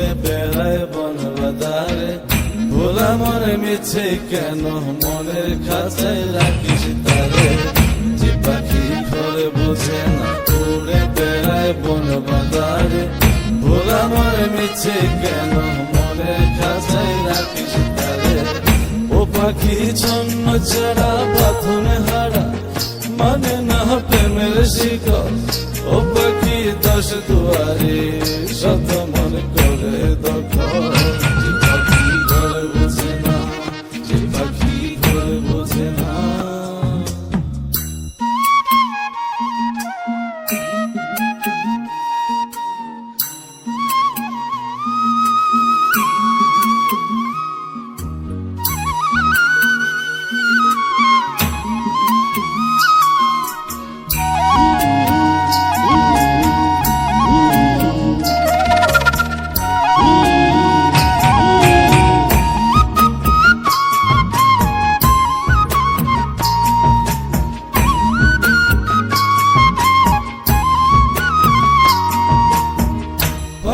রে বেড়ায় বন বাদারে ভোলা মনে মিছে কেন? মনের খাঁচায় রাখিস তারে। যে পাখি ঘরে বসে না উড়ে বেড়ায় বন বাদারে ভোলা মনে মিছে কেন? মনের খাঁচায় রাখিস তারে। ও পাখি জন্ম ছাড়া পাথনে হারা। মানে না প্রেমের শিকড়। দশ দুয়ারে শত মন করে দখল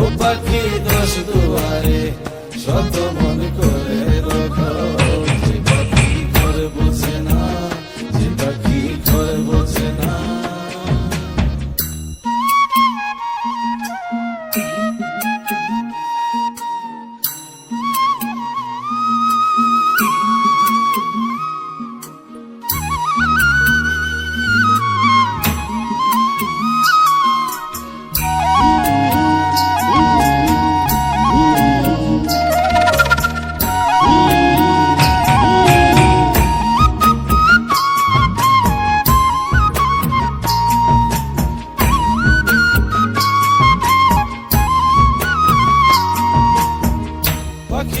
ও পাখি দশ দুয়ারে শত মন করে রকম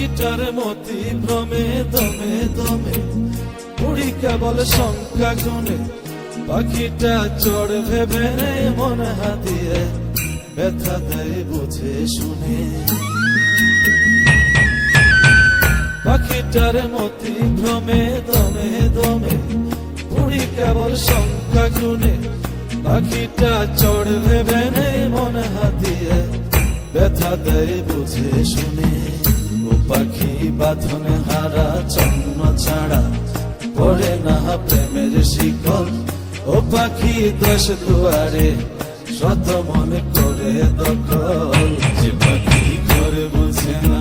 পাখিটার মতি ভ্রমে, দমে দমে। উড়ি কেবল সংখ্যা গুনে পাখিটা চড় ভেবে মন হাতিয়ে ব্যথা দেয় বুঝে শুনে। পাখিটার মতি ভ্রমে, দমে দমে। উড়ি কেবল সংখ্যা গুনে পাখিটা চড় ভেবে মন হাতিয়ে ব্যথা দেয় বুঝে শুনে। বাঁধনে হারা চন্ন ছাড়া পড়ে না প্রেমের শিকল। ও পাখি দশ দুয়ারে, শত মনে করে দখল। যে পাখি করে বুঝে না